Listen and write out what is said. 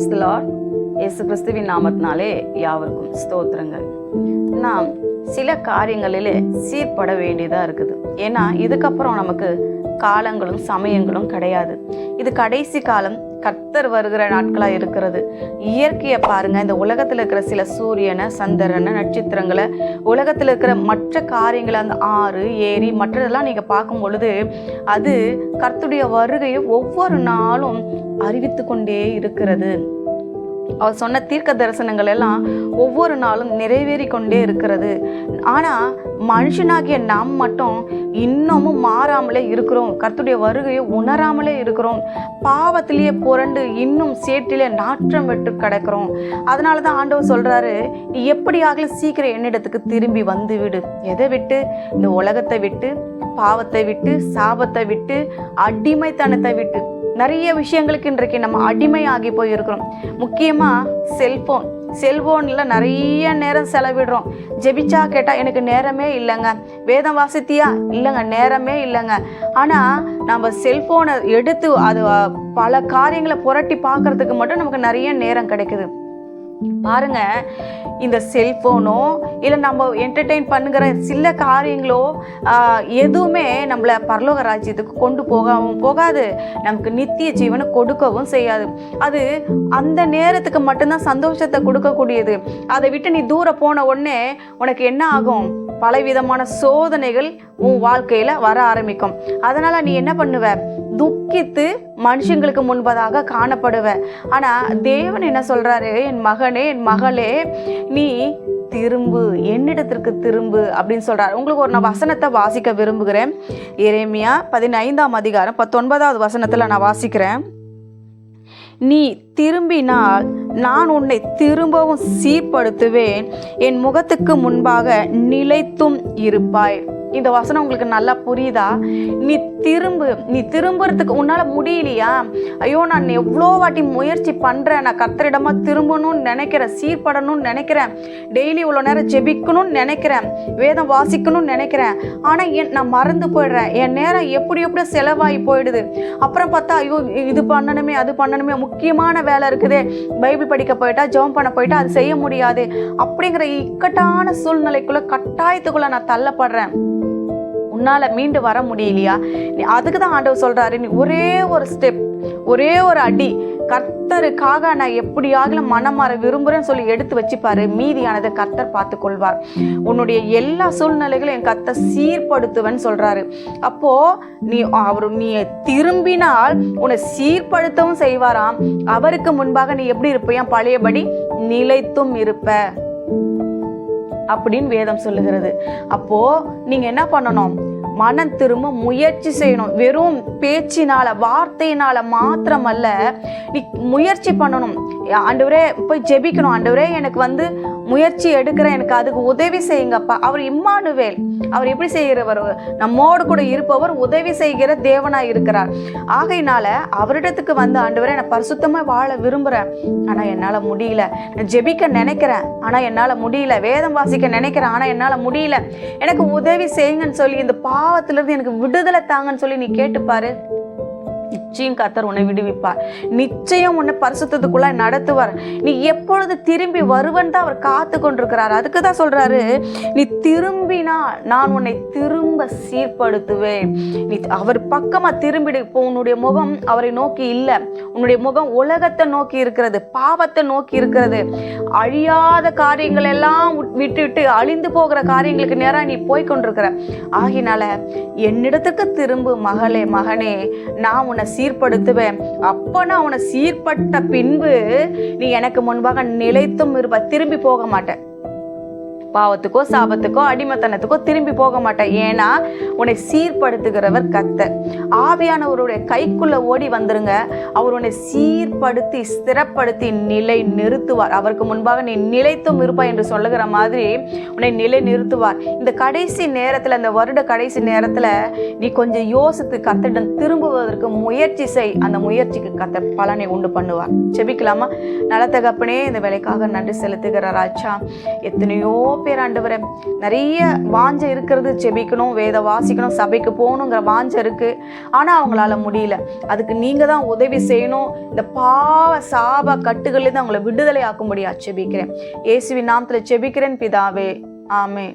Praise the Lord இயேசு கிறிஸ்துவின் நாமத்தினாலே யாவருக்கும் ஸ்தோத்திரங்கள். நாம் சில காரியங்களிலே சீர்பட வேண்டியதாக இருக்குது. ஏன்னா இதுக்கப்புறம் நமக்கு காலங்களும் சமயங்களும் கிடையாது. இது கடைசி காலம் கர்த்தர் வருகிற நாட்களாக இருக்கிறது. இயற்கையை பாருங்கள் இந்த உலகத்தில் இருக்கிற சில சூரியனை சந்திரனை நட்சத்திரங்களை உலகத்தில் இருக்கிற மற்ற காரியங்களை அந்த ஆறு ஏரி மற்றதெல்லாம் நீங்கள் பார்க்கும் பொழுது அது கர்த்தருடைய வருகையை ஒவ்வொரு நாளும் அறிவித்து கொண்டே இருக்கிறது. அவர் சொன்ன தீர்க்க தரிசனங்கள் எல்லாம் ஒவ்வொரு நாளும் நிறைவேறி கொண்டே இருக்கிறது. ஆனால் மனுஷனாகிய நாம் மட்டும் இன்னமும் மாறாமலே இருக்கிறோம். கர்த்துடைய வருகையை உணராமலே இருக்கிறோம். பாவத்திலேயே புரண்டு இன்னும் சேற்றிலே நாற்றம் விட்டு கிடக்கிறோம். அதனால தான் ஆண்டவர் சொல்கிறாரு நீ எப்படியாகலும் சீக்கிரம் என்னிடத்துக்கு திரும்பி வந்து விடு எதை விட்டு? இந்த உலகத்தை விட்டு பாவத்தை விட்டு சாபத்தை விட்டு அடிமைத்தனத்தை விட்டு. நிறைய விஷயங்களுக்கு இன்றைக்கு நம்ம அடிமையாகி போயிருக்கிறோம். முக்கியமாக செல்ஃபோன் செல்ஃபோனில் நிறைய நேரம் செலவிடுறோம். ஜெபிச்சா கேட்டால் எனக்கு நேரமே இல்லைங்க. வேதம் வாசித்தியா? இல்லைங்க நேரமே இல்லைங்க. ஆனால் நம்ம செல்ஃபோனை எடுத்து அது பல காரியங்களை புரட்டி பார்க்கறதுக்கு மட்டும் நமக்கு நிறைய நேரம் கிடைக்குது. பாருங்க இந்த செல்ஃபோனோ இல்லை நம்ம என்டர்டெயின் பண்ணுகிற சில காரியங்களோ எதுவுமே நம்மளை பரலோக ராஜ்யத்துக்கு கொண்டு போகவும் போகாது. நமக்கு நித்திய ஜீவனை கொடுக்கவும் செய்யாது. அது அந்த நேரத்துக்கு மட்டும்தான் சந்தோஷத்தை கொடுக்கக்கூடியது. அதை விட்டு நீ தூரம் போன உடனே உனக்கு என்ன ஆகும்? பலவிதமான சோதனைகள் உன் வாழ்க்கையில் வர ஆரம்பிக்கும். அதனால் நீ என்ன பண்ணுவ? துக்கித்து மனுஷங்களுக்கு முன்பதாக காணப்படுவேன். ஆனால் தேவன் என்ன சொல்கிறாரு என் மகனே என் மகளே நீ திரும்பு. என்னிடத்திற்கு திரும்பு. அப்படின்னு சொல்கிறார் உங்களுக்கு ஒரு நான் வசனத்தை வாசிக்க விரும்புகிறேன். எரேமியா பதினைந்தாம் அதிகாரம் பத்தொன்பதாவது வசனத்தில் நான் வாசிக்கிறேன். நீ திரும்பினால் நான் உன்னை திரும்பவும் சீர்படுத்துவேன். என் முகத்துக்கு முன்பாக நிலைத்தும் இருப்பாய். இந்த வசனம் உங்களுக்கு நல்லா புரியுதா? நீ திரும்பு நீ திரும்புறதுக்கு உன்னால் முடியலையா? ஐயோ நான் எவ்வளோ வாட்டி முயற்சி பண்ணுறேன் நான் கத்தரிடமாக திரும்பணும்னு நினைக்கிறேன். சீர்படணும்னு நினைக்கிறேன். டெய்லி இவ்வளோ நேரம் ஜெபிக்கணும்னு நினைக்கிறேன். வேதம் வாசிக்கணும்னு நினைக்கிறேன். ஆனால் என் நான் மறந்து போயிடுறேன். என் நேரம் எப்படி எப்படியோ செலவாகி போயிடுது? அப்புறம் பார்த்தா ஐயோ இது பண்ணணுமே அது பண்ணணுமே முக்கியமான வேலை இருக்குதே. பைபிள் படிக்க போயிட்டா ஜெபம் பண்ண போயிட்டா அது செய்ய முடியாது. அப்படிங்கிற இக்கட்டான சூழ்நிலைக்குள்ளே கட்டாயத்துக்குள்ளே நான் தள்ளப்படுறேன். உன்னால் மீண்டு வர முடியலையா? நீ அதுக்கு தான் ஆண்டவர் சொல்கிறாரு நீ ஒரே ஒரு ஸ்டெப் ஒரே ஒரு அடி கர்த்தருக்காக நான் எப்படியாகிலும் மனம் மாற விரும்புகிறேன்னு சொல்லி எடுத்து வச்சுப்பாரு. மீதியானதை கர்த்தர் பார்த்து கொள்வார். உன்னுடைய எல்லா சூழ்நிலைகளும் என் கர்த்தர் சீர்படுத்துவேன்னு சொல்கிறாரு அப்போது நீ அவர் நீ திரும்பினால் உன்னை சீர்படுத்தவும் செய்வாராம். அவருக்கு முன்பாக நீ எப்படி இருப்பியா பழையபடி நிலைத்தும் இருப்ப. அப்படின்னு வேதம் சொல்லுகிறது. அப்போ நீங்க என்ன பண்ணணும்? மனம் திரும்ப முயற்சி செய்யணும். வெறும் பேச்சினால வார்த்தையினால மாத்திரமல்ல. நீ முயற்சி பண்ணணும். ஆண்டவரே போய் ஜெபிக்கணும். ஆண்டவரே எனக்கு வந்து முயற்சி எடுக்கிறேன் எனக்கு அதுக்கு உதவி செய்யுங்கப்பா. அவர் இம்மானுவேல். அவர் எப்படி செய்கிறவர்? நம்மோடு கூட இருப்பவர் உதவி செய்கிற தேவனா இருக்கிறார். ஆகையினால அவரிடத்துக்கு வந்து ஆண்டவரே நான் பரிசுத்தமாக வாழ விரும்புகிறேன் ஆனால் என்னால் முடியல. நான் ஜெபிக்க நினைக்கிறேன். ஆனால் என்னால் முடியல. வேதம் வாசிக்க நினைக்கிறேன். ஆனால் என்னால் முடியல. எனக்கு உதவி செய்யுங்கன்னு சொல்லி இந்த பாவத்திலிருந்து எனக்கு விடுதலை தாங்கன்னு சொல்லி நீ கேட்டுப்பாரு. நிச்சயம் கத்தர் உன்னை விடுவிப்பார். நிச்சயம் உன்னை பரிசுத்தத்துக்குள்ள நடத்துவார். நீ எப்பொழுது திரும்பி வருவன் தான் அவர் காத்து கொண்டிருக்கிறார் அதுக்கு தான் சொல்றாரு நீ திரும்பினா நான் உன்னை திரும்ப சீர்படுத்துவேன். நீ அவர் பக்கமா திரும்பிடு. இப்போ உன்னுடைய முகம் அவரை நோக்கி இல்லை. உன்னுடைய முகம் உலகத்தை நோக்கி இருக்கிறது பாவத்தை நோக்கி இருக்கிறது. அழியாத காரியங்கள் எல்லாம் விட்- விட்டுட்டு அழிந்து போகிற காரியங்களுக்கு நேராக நீ போய் கொண்டிருக்கிற ஆகினால என்னிடத்துக்கு திரும்பு மகளே மகனே நான் உன்னை சீர்படுத்துவேன். அப்போ நான் உன்னை சீர்பட்ட பின்பு நீ எனக்கு முன்பாக நிலைத்தும் இருப்ப. திரும்பி போக மாட்டேன். பாவத்துக்கோ சாபத்துக்கோ அடிமத்தனத்துக்கோ திரும்பி போக மாட்டேன் ஏன்னா உன்னை சீர்படுத்துகிறவர் கத்த ஆவியானவருடைய கைக்குள்ள ஓடி வந்துருங்க. அவர் உன்னை சீர்படுத்தி ஸ்திரப்படுத்தி நிலை நிறுத்துவார். அவருக்கு முன்பாக நீ நிலைத்தும் இருப்பாய் என்று சொல்லுகிற மாதிரி உன்னை நிலை நிறுத்துவார். இந்த கடைசி நேரத்தில் இந்த வருட கடைசி நேரத்தில் நீ கொஞ்சம் யோசித்து கத்திடம் திரும்புவதற்கு முயற்சி செய். அந்த முயற்சிக்கு கத்த பலனை உண்டு பண்ணுவார். செபிக்கலாமா? நலத்தகப்பனே இந்த வேலைக்காக நன்றி செலுத்துகிற ராஜா. எத்தனையோ பேர் ஆண்டவரே நிறைய வாஞ்சை இருக்கிறது. செபிக்கணும் வேத வாசிக்கணும் சபைக்கு போகணுங்கிற வாஞ்சை இருக்குது ஆனால் அவங்களால முடியல. அதுக்கு நீங்கள் தான் உதவி செய்யணும். இந்த பாவ சாப கட்டுகள்லேருந்து அவங்கள விடுதலை ஆக்கும்படியா செபிக்கிறேன். இயேசுவின் நாமத்தில் செபிக்கிறேன் பிதாவே. ஆமே